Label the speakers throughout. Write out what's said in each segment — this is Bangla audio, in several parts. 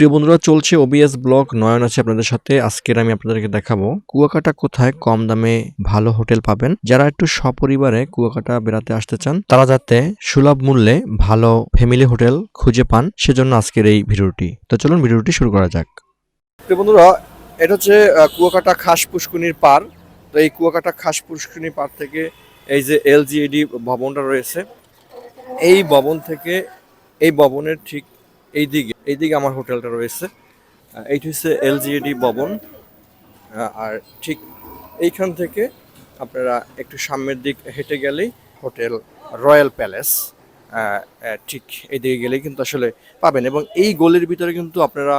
Speaker 1: প্রিয় বন্ধুরা, চলছে ওবিএস ব্লগ। নয়ন আছে আপনাদের সাথে। আজকের আমি আপনাদেরকে দেখাবো, কুয়াকাটা কোথায় কম দামে ভালো হোটেল পাবেন। যারা একটু সপরিবারে কুয়াকাটা বেড়াতে আসতে চান, তারা যাতে সুলভ মূল্যে ভালো ফ্যামিলি হোটেল খুঁজে পান, সেজন্য আজকের এই ভিডিওটি। তো চলুন ভিডিওটি শুরু করা যাক।
Speaker 2: তো বন্ধুরা, এটা হচ্ছে কুয়াকাটা খাস পুষ্কুনির পার তো এই কুয়াকাটা খাস পুষ্কুনির পার থেকে এই যে এলজিএডি ভবনটা রয়েছে, এই ভবন থেকে, এই ভবনের ঠিক এই দিকে এই দিকে আমার হোটেলটা রয়েছে। এইটা হচ্ছে এলজিএডি ভবন। আর ঠিক এইখান থেকে আপনারা একটু সামনের দিক হেঁটে গেলেই হোটেল রয়্যাল প্যালেস। ঠিক এইদিকে গেলেই কিন্তু আসলে পাবেন এবং এই গলির ভিতরে কিন্তু আপনারা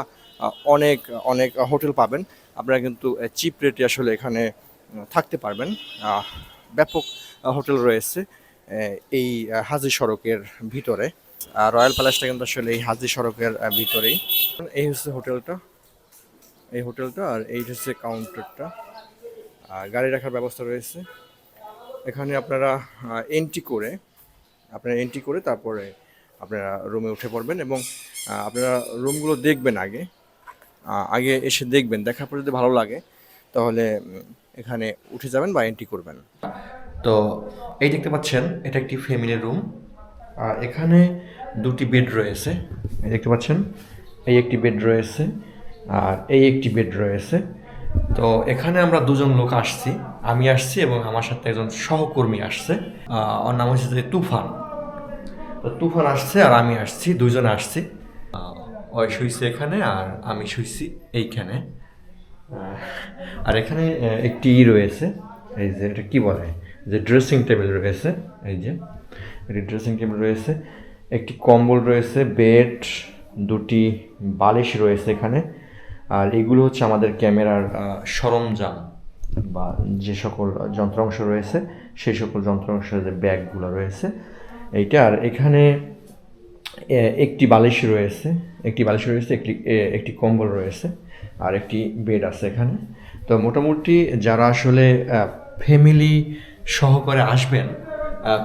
Speaker 2: অনেক অনেক হোটেল পাবেন। আপনারা কিন্তু চিপ রেটে আসলে এখানে থাকতে পারবেন। ব্যাপক হোটেল রয়েছে এই হাজি সড়কের ভিতরে। রয়্যাল প্যালেসটা কিন্তু আসলে এই হাজি সড়কের ভিতরেই। এই হচ্ছে হোটেলটা। এই হোটেলটা আর এই হচ্ছে কাউন্টারটা। গাড়ি রাখার ব্যবস্থা রয়েছে। এখানে আপনারা এন্ট্রি করে, আপনারা এন্ট্রি করে তারপরে আপনারা রুমে উঠে পড়বেন এবং আপনারা রুমগুলো দেখবেন আগে। আগে এসে দেখবেন। দেখার পর যদি ভালো লাগে, তাহলে এখানে উঠে যাবেন বা এন্ট্রি করবেন।
Speaker 1: তো এই দেখতে পাচ্ছেন, এটা একটি ফ্যামিলি রুম আর এখানে দুটি বেড রয়েছে দেখতে পাচ্ছেন, এই একটি বেড রয়েছে আর এই একটি বেড রয়েছে। তো এখানে আমরা দুজন লোক আসছি, আমি আসছি এবং আমার সাথে একজন সহকর্মী আসছে ওর নাম হচ্ছে যে তুফান। তো তুফান আসছে আর আমি আসছি দুজনে আসছি। ওই শুইছে এখানে আর আমি শুইছি এইখানে। আর এখানে একটি ই রয়েছে, এই যে এটা কি বলে? যে ড্রেসিং টেবিল রয়েছে, এই যে। একটি ড্রেসিং টেবিল রয়েছে। একটি কম্বল রয়েছে বেড দুটি বালিশ রয়েছে এখানে। আর এগুলো হচ্ছে আমাদের ক্যামেরার সরঞ্জাম বা যে সকল যন্ত্রাংশ রয়েছে, সেই সকল যন্ত্রাংশের যে ব্যাগগুলো রয়েছে, এইটা। আর এখানে একটি বালিশ রয়েছে, একটি বালিশ রয়েছে, একটি একটি কম্বল রয়েছে, আর একটি বেড আছে এখানে। তো মোটামুটি যারা আসলে ফ্যামিলি সহকারে আসবেন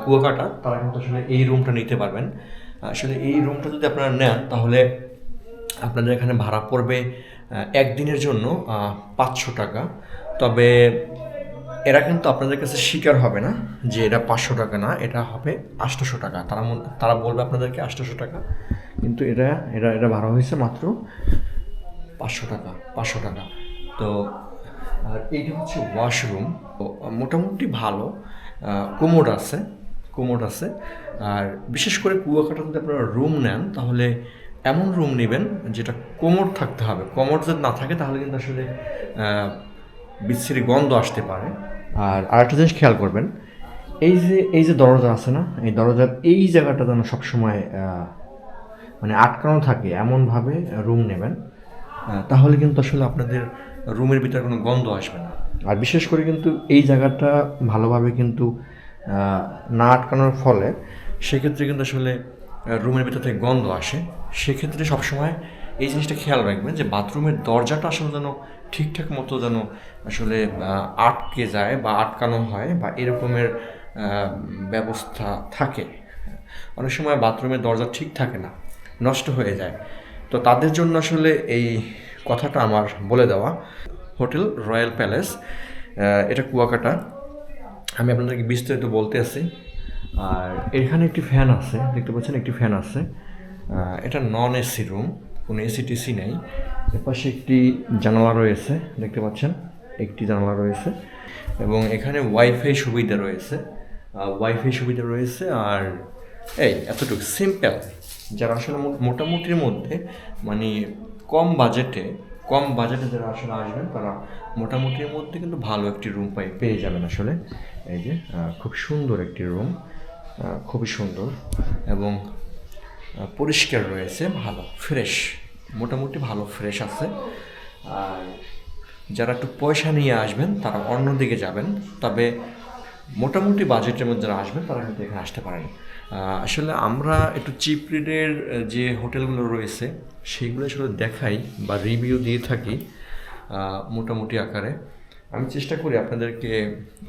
Speaker 1: কুয়াকাটা, তারা কিন্তু আসলে এই রুমটা নিতে পারবেন। আসলে এই রুমটা যদি আপনারা নেন, তাহলে আপনাদের এখানে ভাড়া পড়বে একদিনের জন্য পাঁচশো টাকা। তবে এরা কিন্তু আপনাদের কাছে স্বীকার হবে না যে এটা পাঁচশো টাকা না, এটা হবে আটশোশো টাকা। তারা তারা বলবে আপনাদেরকে আটশোশো টাকা। কিন্তু এটা এটা এটা ভাড়া হয়েছে মাত্র পাঁচশো টাকা পাঁচশো টাকা। তো আর এইটা হচ্ছে ওয়াশরুম মোটামুটি ভালো। কোমোড আছে কোমোড আছে। আর বিশেষ করে কুয়াকাটা যদি আপনারা রুম নেন, তাহলে এমন রুম নেবেন যেটা কোমর থাকতে হবে। কোমর যদি না থাকে, তাহলে কিন্তু আসলে বিচ্ছিরি গন্ধ আসতে পারে। আর আরেকটা জিনিস খেয়াল করবেন, এই যে এই যে দরজা আছে না, এই দরজার এই জায়গাটা যেন সবসময় মানে আটকানো থাকে, এমনভাবে রুম নেবেন। তাহলে কিন্তু আসলে আপনাদের রুমের ভিতরে কোনো গন্ধ আসবে না। আর বিশেষ করে কিন্তু এই জায়গাটা ভালোভাবে কিন্তু না আটকানোর ফলে সেক্ষেত্রে কিন্তু আসলে রুমের ভিতর থেকে গন্ধ আসে। সেক্ষেত্রে সবসময় এই জিনিসটা খেয়াল রাখবেন যে বাথরুমের দরজাটা আসলে যেন ঠিকঠাক মতো যেন আসলে আটকে যায় বা আটকানো হয় বা এরকমের ব্যবস্থা থাকে। অনেক সময় বাথরুমের দরজা ঠিক থাকে না নষ্ট হয়ে যায়। তো তাদের জন্য আসলে এই কথাটা আমার বলে দেওয়া। হোটেল রয়্যাল প্যালেস এটা কুয়াকাটা। আমি আপনাদেরকে বিস্তারিত বলতে আছি। আর এখানে একটি ফ্যান আছে, দেখতে পাচ্ছেন একটি ফ্যান আছে। এটা নন এসি রুম কোনো এসি টিসি নেই। পাশে একটি জানালা রয়েছে, দেখতে পাচ্ছেন, একটি জানালা রয়েছে। এবং এখানে ওয়াইফাই সুবিধা রয়েছে। ওয়াইফাই সুবিধা রয়েছে, আর এই, এতটুকু সিম্পল যারা আসলে মোটামুটির মধ্যে মানে কম বাজেটে কম বাজেটে যারা আসলে আসবেন, তারা মোটামুটির মধ্যে কিন্তু ভালো একটি রুম পাই পেয়ে যাবেন আসলে। এই যে খুব সুন্দর একটি রুম খুবই সুন্দর এবং পরিষ্কার রয়েছে, ভালো ফ্রেশ মোটামুটি ভালো ফ্রেশ আছে। আর যারা একটু পয়সা নিয়ে আসবেন, তারা অন্য দিকে যাবেন, তবে মোটামুটি বাজেটের মধ্যে যারা আসবেন, তারা কিন্তু এখানে আসতে পারেন। আসলে আমরা একটু চিপ রেটের যে হোটেলগুলো রয়েছে, সেইগুলো আসলে দেখাই বা রিভিউ দিয়ে থাকি মোটামুটি আকারে। আমি চেষ্টা করি আপনাদেরকে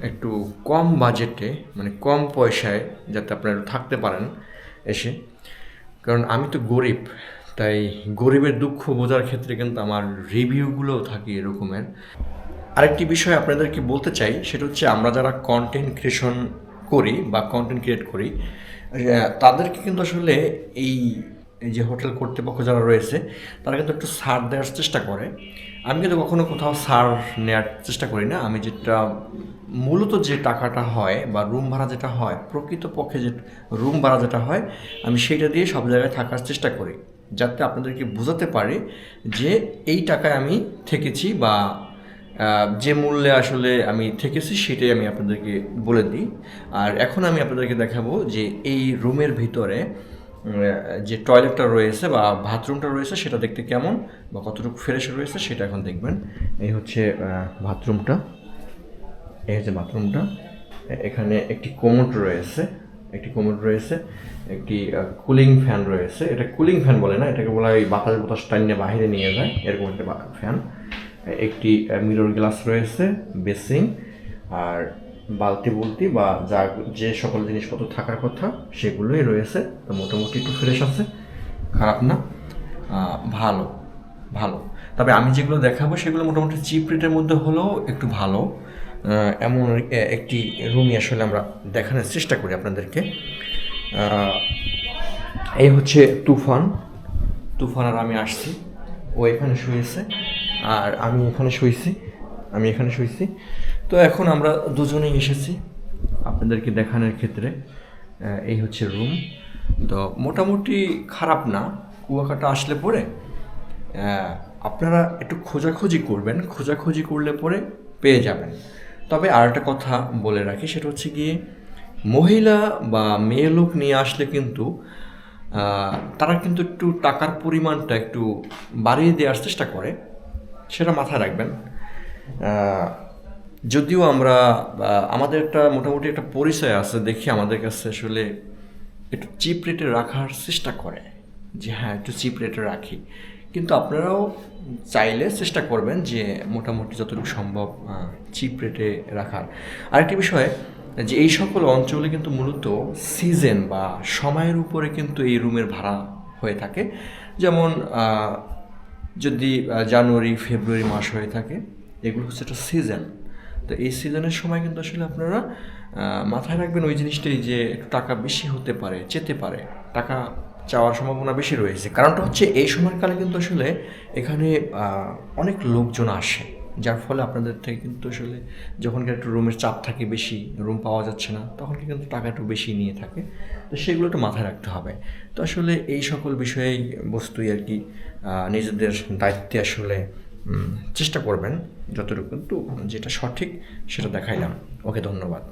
Speaker 1: একটু কম বাজেটে মানে কম পয়সায় যাতে আপনারা থাকতে পারেন এসে। কারণ আমি তো গরিব, তাই গরিবের দুঃখ বোঝার ক্ষেত্রে কিন্তু আমার রিভিউগুলোও থাকে এরকমের। আরেকটি বিষয় আপনাদেরকে বলতে চাই, সেটা হচ্ছে আমরা যারা কন্টেন্ট ক্রিয়েশন করি বা কন্টেন্ট ক্রিয়েট করি তাদেরকে কিন্তু আসলে এই যে হোটেল কর্তৃপক্ষ যারা রয়েছে, তারা কিন্তু একটু সার দেওয়ার চেষ্টা করে। আমি কিন্তু কখনো কোথাও সার নেওয়ার চেষ্টা করি না। আমি যেটা, মূলত যে টাকাটা হয় বা রুম ভাড়া যেটা হয়, প্রকৃতপক্ষে যে রুম ভাড়া যেটা হয়, আমি সেইটা দিয়ে সব জায়গায় থাকার চেষ্টা করি। যাতে আপনাদেরকে বোঝাতে পারি যে এই টাকায় আমি থেকেছি বা যে মূল্যে আসলে আমি থেকেছি সেটাই আমি আপনাদেরকে বলে দিই। আর এখন আমি আপনাদেরকে দেখাবো যে এই রুমের ভিতরে যে টয়লেটটা রয়েছে বা বাথরুমটা রয়েছে সেটা দেখতে কেমন বা কতটুকু ফ্রেশ রয়েছে সেটা এখন দেখবেন। এই হচ্ছে বাথরুমটা। এই হচ্ছে বাথরুমটা। এখানে একটি কোমোড রয়েছে, একটি কোমোড রয়েছে, একটি কুলিং ফ্যান রয়েছে। এটা কুলিং ফ্যান বলে না, এটাকে বলা হয় বাতাস বাতাস টাইনে বাইরে নিয়ে যায়, এরকম একটা ফ্যান। একটি মিরর গ্লাস রয়েছে বেসিং আর বালতি বুলতি বা যা, যে সকল জিনিসপত্র থাকার কথা সেগুলোই রয়েছে। তো মোটামুটি একটু ফ্রেশ আছে, খারাপ না ভালো ভালো। তবে আমি যেগুলো দেখাবো সেগুলো মোটামুটি চিপ রেটের মধ্যে হলেও একটু ভালো। এমন একটি রুমই আসলে আমরা দেখানোর চেষ্টা করি আপনাদেরকে। এই হচ্ছে তুফান। তুফান আর আমি আসছি। ও এখানে শুয়েছে আর আমি এখানে শুয়েছি আমি এখানে শুয়েছি তো এখন আমরা দুজনেই এসেছি আপনাদেরকে দেখানোর ক্ষেত্রে। এই হচ্ছে রুম তো মোটামুটি খারাপ না, কুয়াকাটা আসলে পরে। আপনারা একটু খোঁজাখুঁজি করবেন, খোঁজাখুঁজি করলে পরে পেয়ে যাবেন। তবে আর একটা কথা বলে রাখি, সেটা হচ্ছে গিয়ে মহিলা বা মেয়ে লোক নিয়ে আসলে কিন্তু তারা কিন্তু একটু টাকার পরিমাণটা একটু বাড়িয়ে দেওয়ার চেষ্টা করে। সেটা মাথায় রাখবেন। যদিও আমরা আমাদের একটা মোটামুটি একটা পরিচয় আছে, দেখি আমাদের কাছে আসলে একটু চিপ রেটে রাখার চেষ্টা করে, যে হ্যাঁ একটু চিপ রেটে রাখি। কিন্তু আপনারাও চাইলে চেষ্টা করবেন যে মোটামুটি যতটুকু সম্ভব চিপ রেটে রাখার। আরেকটি বিষয়, যে এই সকল অঞ্চলে কিন্তু মূলত সিজন বা সময়ের উপরে কিন্তু এই রুমের ভাড়া হয়ে থাকে। যেমন যদি জানুয়ারি, ফেব্রুয়ারি মাস হয়ে থাকে, এগুলো হচ্ছে একটা সিজন তো এই সিজনের সময় কিন্তু আসলে আপনারা মাথায় রাখবেন ওই জিনিসটাই যে টাকা বেশি হতে পারে যেতে পারে। টাকা চাওয়ার সম্ভাবনা বেশি রয়েছে। কারণটা হচ্ছে এই সময়কালে কিন্তু আসলে এখানে অনেক লোকজন আসে। যার ফলে আপনাদের থেকে কিন্তু আসলে যখন একটু রুমের চাপ থাকে বেশি, রুম পাওয়া যাচ্ছে না, তখন কিন্তু টাকা একটু বেশি নিয়ে থাকে। তো সেগুলো একটু মাথায় রাখতে হবে। তো আসলে এই সকল বিষয়েই বস্তুই আর কি নিজেদের দায়িত্বে আসলে চেষ্টা করবেন যতটুকু কিন্তু যেটা সঠিক সেটা দেখাইলাম। ওকে, ধন্যবাদ।